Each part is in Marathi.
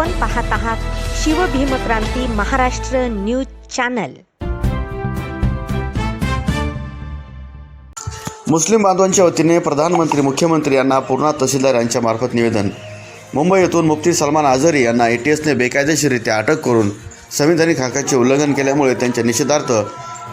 आपण पाहत आहात Shivbhimkranti Maharashtra news channel. Muslim बांधवांच्या वतीने प्रधानमंत्री मुख्यमंत्री यांना पूर्णा तहसीलदार यांच्या मार्फत निवेदन. मुंबई येथून मुफ्ती सलमान आझरी यांना ए टी एसने बेकायदेशीररित्या अटक करून संविधानिक हक्काचे उल्लंघन केल्यामुळे त्यांच्या निषेधार्थ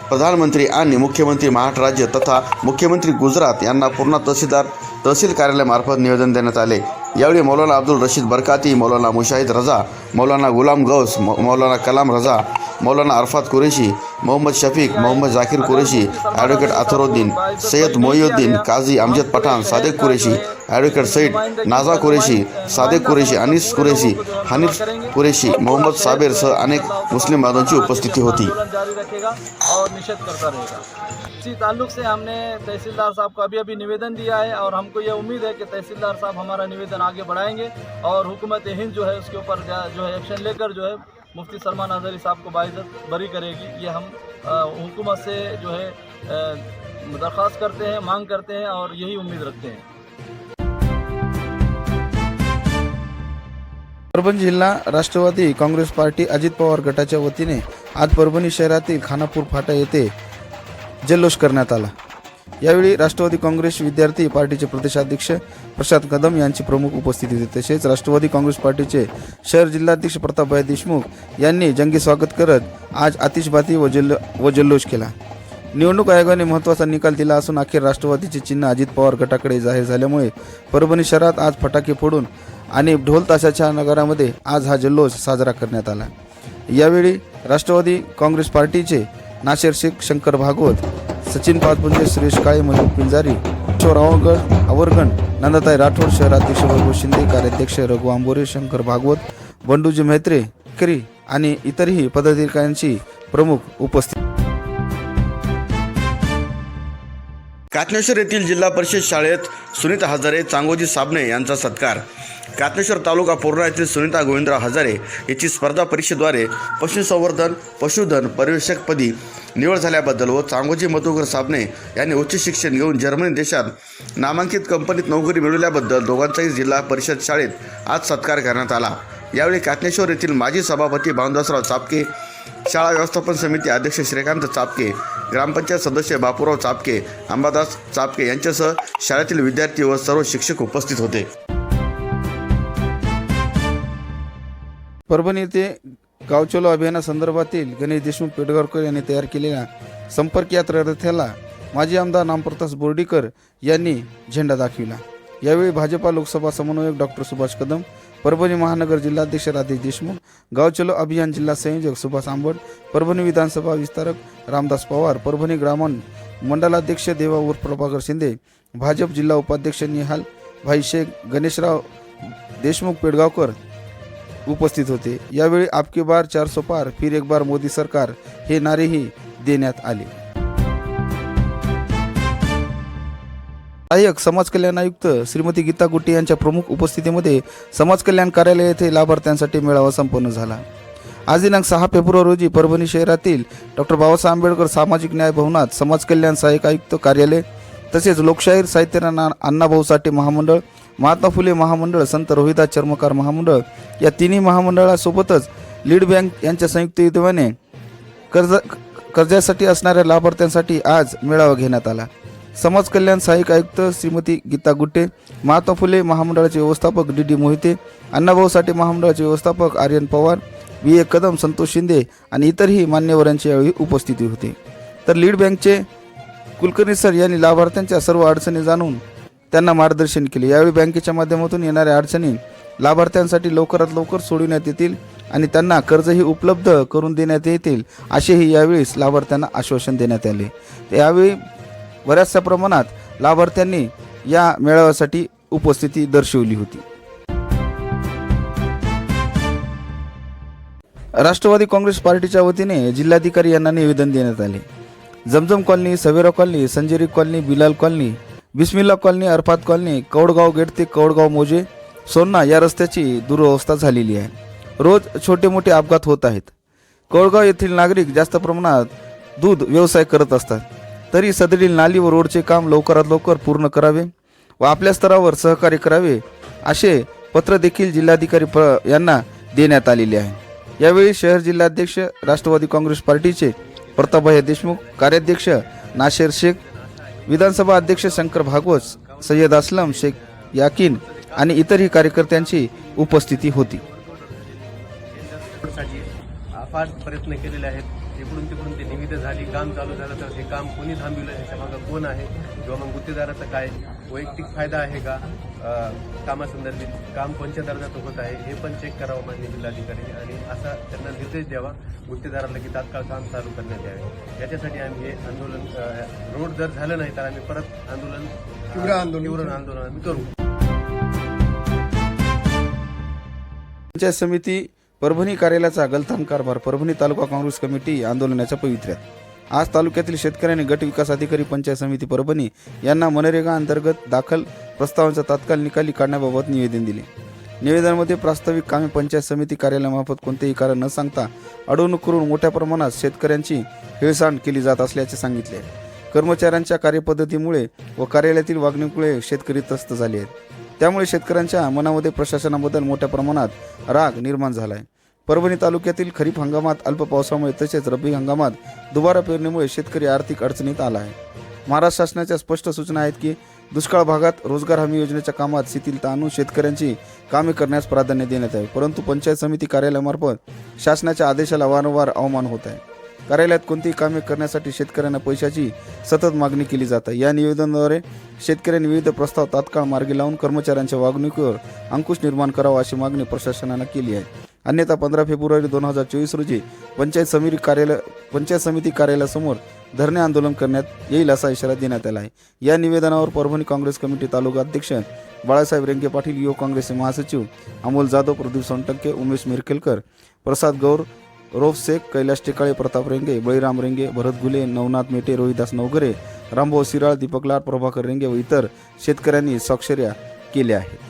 प्रधानमंत्री आणि मुख्यमंत्री महाराष्ट्र राज्य तथा मुख्यमंत्री गुजरात यांना पूर्णा तहसीलदार तहसील कार्यालयामार्फत निवेदन देण्यात आले. यावेळी मौलाना अब्दुल रशीद बरकाती मौलाना मुशाहिद रजा मौलाना गुलाम गौस मौ- मौलाना कलाम रजा मौलाना अरफात कुरेशी मोहम्मद शफीक मोहम्मद जाकीर कुरेशी ॲडव्होकेट अथरुद्दीन सय्यद मोईउद्दीन काझी अमजद पठाण सादेक कुरेशी ॲडव्होकेट सईद नाझा कुरेशी सादेक कुरेशी अनीस कुरेशी हनीफ कुरेशी मोहम्मद साबेर सह अनेक मुस्लिम बांधवांची उपस्थिती होती। और करता रहेगा इसी ताल्लुक से हमने तहसीलदार साहब को अभी अभी निवेदन दिया है और हमको ये उम्मीद है कि तहसीलदार साहब हमारा निवेदन आगे बढ़ाएँगे और हुकूमत हिंद जो है उसके ऊपर जो है एक्शन लेकर जो है मुफ्ती सलमान आजरी साहब को बाइज्जत बरी करेगी। ये हम हुकूमत से जो है दरख्वास्त करते हैं, मांग करते हैं और यही उम्मीद रखते हैं। परभणी जिल्हा राष्ट्रवादी काँग्रेस पार्टी अजित पवार गटाच्या वतीने आज परभणी शहरातील खानापूर फाटा येथे जल्लोष करण्यात आला. यावेळी राष्ट्रवादी काँग्रेस विद्यार्थी पार्टीचे प्रदेशाध्यक्ष प्रशांत कदम यांची प्रमुख उपस्थिती होती. तसेच राष्ट्रवादी काँग्रेस पार्टीचे शहर जिल्हाध्यक्ष प्रतापभाई देशमुख यांनी जंगी स्वागत करत आज आतिषबाती व जल्लो व जल्लोष केला. निवडणूक आयोगाने महत्त्वाचा निकाल दिला असून अखेर राष्ट्रवादीचे चिन्ह अजित पवार गटाकडे जाहीर झाल्यामुळे परभणी शहरात आज फटाके फोडून आणि ढोल ताशाच्या नगरामध्ये आज हा जल्लोष साजरा करण्यात आला. यावेळी राष्ट्रवादी काँग्रेस पार्टीचे नाशिर शेख शंकर भागवत सचिन पाचपुंजे सुरेश काळे मयूर पिंजारी किशोर आवगड आवरगण नंदाताई राठोड शहराध्यक्ष वैभव शिंदे कार्याध्यक्ष रघु आंबोरे शंकर भागवत बंडूजी मेहत्रे करी आणि इतरही पदाधिकाऱ्यांची प्रमुख उपस्थित कातनेश्वर येथील जिल्हा परिषद शाळेत सुनीता हजारे चांगोजी साबणे यांचा सत्कार. कातनेश्वर तालुका पूर्णा येथील सुनीता गोविंदराव हजारे याची स्पर्धा परीक्षेद्वारे पशुसंवर्धन पशुधन पर्यवेक्षकपदी निवड झाल्याबद्दल व चांगोजी मधुकर साबणे यांनी उच्च शिक्षण घेऊन जर्मनी देशात नामांकित कंपनीत नोकरी मिळवल्याबद्दल दोघांचाही जिल्हा परिषद शाळेत आज सत्कार करण्यात आला. यावेळी कातनेश्वर येथील माजी सभापती भानुदासराव चापके शाळा व्यवस्थापन समिती अध्यक्ष श्रीकांत चापके ग्रामपंचायत सदस्य बापूराव चापके अंबादास चापके यांच्यासह शाळेतील विद्यार्थी व सर्व शिक्षक उपस्थित होते. परभणी येथे गावचलो अभियानासंदर्भातील गणेश देशमुख पेडगावकर यांनी तयार केलेल्या संपर्क यात्रा रथ्याला माजी आमदार नामप्रतास बोर्डीकर यांनी झेंडा दाखविला. यावेळी भाजपा लोकसभा समन्वयक डॉक्टर सुभाष कदम परभणी महानगर जिल्हाध्यक्ष राधेश देशमुख गावचलो अभियान जिल्हा संयोजक सुभाष आंबट परभणी विधानसभा विस्तारक रामदास पवार परभणी ग्रामण मंडलाध्यक्ष देवा उर्फ प्रभाकर शिंदे भाजप जिल्हा उपाध्यक्ष निहाल भाई शेख गणेशराव देशमुख पेडगावकर उपस्थित होते. यावेळी आपकी बार चार सो पार फिर एक बार मोदी सरकार हे नारेही देण्यात आले. सहाय्यक समाज कल्याण आयुक्त श्रीमती गीता गुट्टी यांच्या प्रमुख उपस्थितीमध्ये समाज कल्याण कार्यालय येथे लाभार्थ्यांसाठी मेळावा संपन्न झाला. आज दिनांक सहा फेब्रुवारी रोजी परभणी शहरातील डॉक्टर बाबासाहेब आंबेडकर सामाजिक न्याय भवनात समाज कल्याण सहाय्यक आयुक्त कार्यालय तसेच लोकशाहीर साहित्यनाना अण्णाभाऊ साठे महामंडळ महात्मा फुले महामंडळ संत रोहिदास चर्मकार महामंडळ या तिन्ही महामंडळासोबतच लीड बँक यांच्या संयुक्त विद्यमाने कर्ज कर्जासाठी असणाऱ्या लाभार्थ्यांसाठी आज मेळावा घेण्यात आला. समाज कल्याण सहाय्यक आयुक्त श्रीमती गीता गुट्टे महात्मा फुले महामंडळाचे व्यवस्थापक डी डी मोहिते अण्णाभाऊ साठे महामंडळाचे व्यवस्थापक आर्यन पवार बी ए. कदम संतोष शिंदे आणि इतरही मान्यवरांची यावेळी उपस्थिती होती. तर लीड बँकचे कुलकर्णी सर यांनी लाभार्थ्यांच्या सर्व अडचणी जाणून त्यांना मार्गदर्शन केले. यावेळी बँकेच्या माध्यमातून येणाऱ्या अडचणी लाभार्थ्यांसाठी लवकरात लवकर सोडविण्यात येतील आणि त्यांना कर्जही उपलब्ध करून देण्यात येतील असेही यावेळी लाभार्थ्यांना आश्वासन देण्यात आले. यावेळी बऱ्याचशा प्रमाणात लाभार्थ्यांनी या मेळाव्यासाठी उपस्थिती दर्शवली होती. राष्ट्रवादी काँग्रेस पार्टीच्या वतीने जिल्हाधिकारी यांना निवेदन देण्यात आले. Zamzam colony Savera colony Sanjeri colony Bilal colony Bismillah colony Arafat colony Kaudgaon gate ते कौडगाव मोजे सोन्ना या रस्त्याची दुरवस्था झालेली आहे. रोज छोटे मोठे अपघात होत आहेत. कौडगाव येथील नागरिक जास्त प्रमाणात दूध व्यवसाय करत असतात. तरी सदरील नाली व रोडचे काम लवकरात लवकर पूर्ण करावे व आपल्या स्तरावर सहकार्य करावे असे पत्र देखील जिल्हाधिकारी प यांना देण्यात आलेले आहे. यावेळी शहर जिल्हाध्यक्ष राष्ट्रवादी काँग्रेस पार्टीचे प्रतापभाई देशमुख कार्याध्यक्ष नाशेर शेख विधानसभा अध्यक्ष शंकर भागवत सय्यद असलम शेख याकीन आणि इतरही कार्यकर्त्यांची उपस्थिती होती. फार प्रयत्न केलेले आहेत. इकडून तिकडून ते निविदा झाली काम चालू झालं तर हे काम कोणी थांबविलं? ह्याच्या मागं कोण आहे? किंवा मग गुत्तेदाराचा काय? वैयक्तिक फायदा आहे का? कामासंदर्भात काम कोणत्या दर्जाचं होत आहे हे पण चेक करावं मान्य जिल्हाधिकारी आणि असा त्यांना निर्देश द्यावा. गुत्तेदाराला की तात्काळ काम चालू करण्यात यावे. याच्यासाठी आम्ही हे आंदोलन रोड जर झालं नाही तर आम्ही परत आंदोलन तीव्र आंदोलन. तीव्र आंदोलन आम्ही करू. पंचायत समिती परभणी कार्यालयाचा गलथान कारभार परभणी तालुका काँग्रेस कमिटी आंदोलनाच्या पवित्र्यात. आज तालुक्यातील शेतकऱ्यांनी गट विकास अधिकारी पंचायत समिती परभणी यांना मनरेगा अंतर्गत दाखल प्रस्तावांचा तात्काळ निकाली काढण्याबाबत निवेदन दिले. निवेदनामध्ये प्रास्ताविक कामे पंचायत समिती कार्यालयामार्फत कोणतेही कारण न सांगता अडवणूक करून मोठ्या प्रमाणात शेतकऱ्यांची हेळसांड केली जात असल्याचे सांगितले आहे. कर्मचाऱ्यांच्या कार्यपद्धतीमुळे व कार्यालयातील वागणुकीमुळे शेतकरी त्रस्त झाले आहेत. त्यामुळे शेतकऱ्यांच्या मनामध्ये प्रशासनाबद्दल मोठ्या प्रमाणात राग निर्माण झाला आहे परभणी तालुक्यातील खरीप हंगामात अल्प पावसामुळे तसेच रब्बी हंगामात दुबारा पेरणीमुळे शेतकरी आर्थिक अडचणीत आला आहे महाराष्ट्र शासनाच्या स्पष्ट सूचना आहेत की दुष्काळ भागात रोजगार हमी योजनेच्या कामात शिथिलता ताणून शेतकऱ्यांची कामे करण्यास प्राधान्य देण्यात आहे परंतु पंचायत समिती कार्यालयामार्फत शासनाच्या आदेशाला वारंवार अवमान होत आहे. कार्यालयात कोणतीही कामे करण्यासाठी शेतकऱ्यांना पैशाची सतत मागणी केली जाते या निवेदनाद्वारे शेतकऱ्यांनी विविध प्रस्ताव तात्काळ मार्गी लावून कर्मचाऱ्यांच्या वागणुकीवर अंकुश निर्माण करावा अशी मागणी प्रशासनानं केली आहे. अन्यथा पंधरा फेब्रुवारी दोन हजार चोवीस रोजी पंचायत समिती कार्यालय पंचायत समिती कार्यालयासमोर धरणे आंदोलन करण्यात येईल असा इशारा देण्यात आला आहे. या निवेदनावर परभणी काँग्रेस कमिटी तालुका अध्यक्ष बाळासाहेब रेंगे पाटील युवक काँग्रेसचे महासचिव अमोल जाधव प्रदीप सोनटक्के उमेश मिरखेलकर प्रसाद गौर रोफ शेख कैलास टेकाळे प्रताप रेंगे बळीराम रेंगे भरत गुले नवनाथ मेटे रोहिदास नवगरे रामभाऊ सिराळ दीपक लाड प्रभाकर रेंगे व इतर शेतकऱ्यांनी स्वाक्षऱ्या केल्या आहेत.